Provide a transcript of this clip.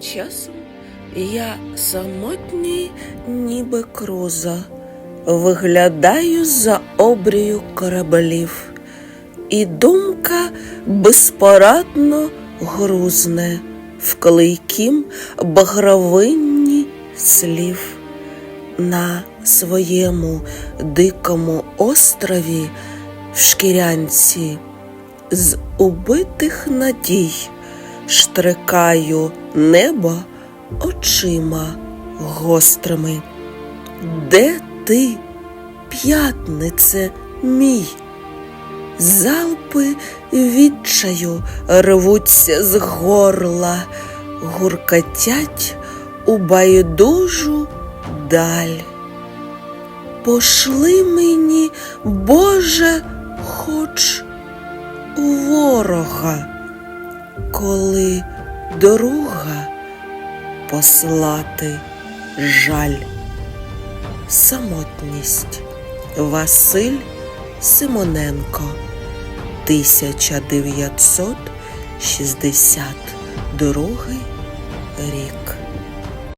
Часом я самотній, ніби круза, виглядаю за обрію кораблів, і думка безпорадно грузне в клейкім багровинні слів. На своєму дикому острові в шкірянці з убитих надій штрикаю небо очима гострими. Де ти, п'ятнице мій? Залпи відчаю рвуться з горла, гуркотять у байдужу даль. Пошли мені, Боже, хоч у ворога, коли друга послати жаль. Самотність. Василь Симоненко. 1962 рік